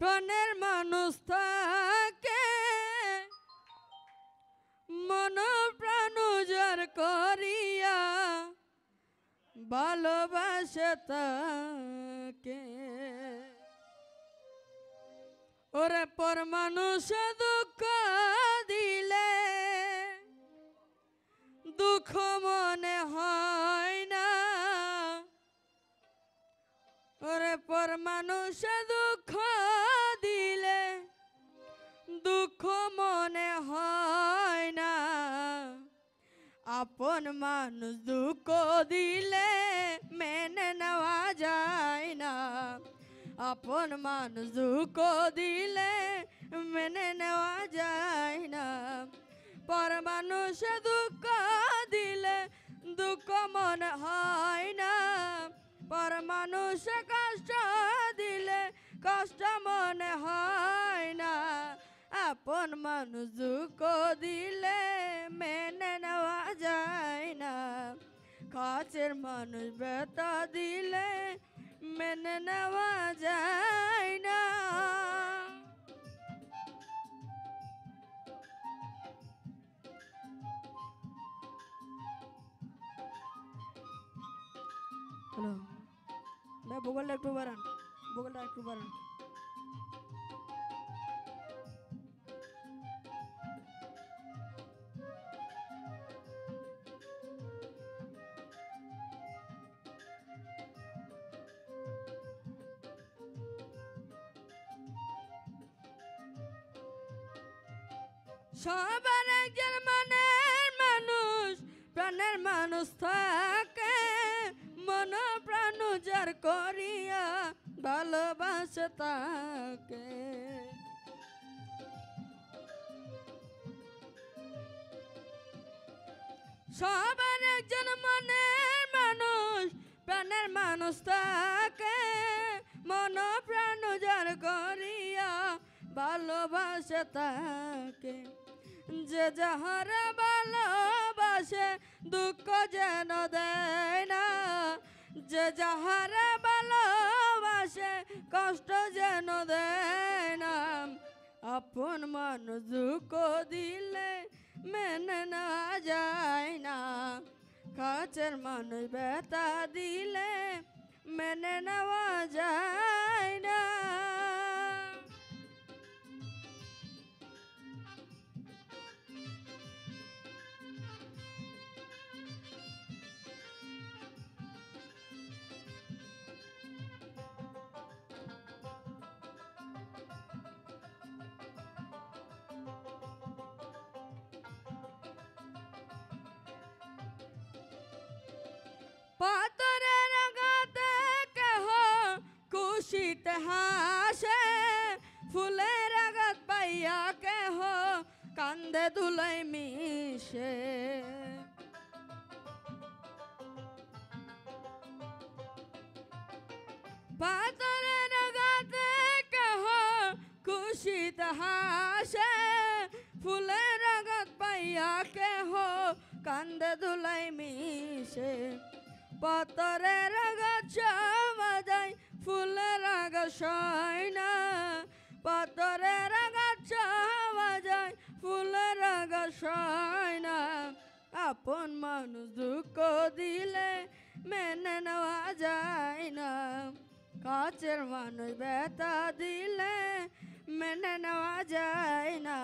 প্রাণের মানুষ থাকে। মন প্রাণ করিয়া ভালোবাসে তাকে। ওরে পর মানুষ দুঃখ দিলে দুঃখ মনে হয় না। ওরে পর মানুষ আপন মানুষ দুঃখ দিলে মেনে নেওয়া যায় না। আপন মানুষ দুঃখ দিলে মেনে নেওয়া যায় না। পর মানুষ দুঃখ দিলে দুঃখ মনে হয় না। পর মানুষ কষ্ট দিলে কষ্ট মনে হয় না। আপন মানুষ দুঃখ দিলে কাছের মানুষ ব্যথা দিলে মেনে নেওয়া যায় না। হ্যালো। ভাই ভূগোলটা একটু বাড়ান, ভূগোলটা একটু বাড়ান। সবার একজন মনের মানুষ, প্রাণের মানুষ থাকে। মন প্রাণ উজার করিয়া ভালোবাসে তাকে। সবার একজন মনের মানুষ, প্রাণের মানুষ থাকে। মন প্রাণ উজার করিয়া ভালোবাসে তাকে। যে যাহার ভালোবাসে দুঃখ যেন দেয় না। যে যাহার ভালোবাসে কষ্ট যেন দেয় না। আপন মানুষ দুঃখ দিলে মেনে না যায় না। কাছের মানুষ ব্যথা দিলে মেনে নেওয়া যায় পাতরের গাতে কেহ খুশিতে হাসে, ফুলের আঘাত পাইয়া কেহ কান্দে দুলাই মিশে। পাতরের গাতে কেহ খুশিতে হাসে, ফুলের আঘাত পাইয়া কেহ কান্দে দুলাই মিশে। পতরের গাছ বাজাই ফুলের গাছ না। পতরের গাছ বাজাই ফুলের গাছ না। আপন মানুষ দুঃখ দিলে মেনে নেওয়া যায় না। কাছের মানুষ ব্যথা দিলে মেনে নেওয়া যায় না।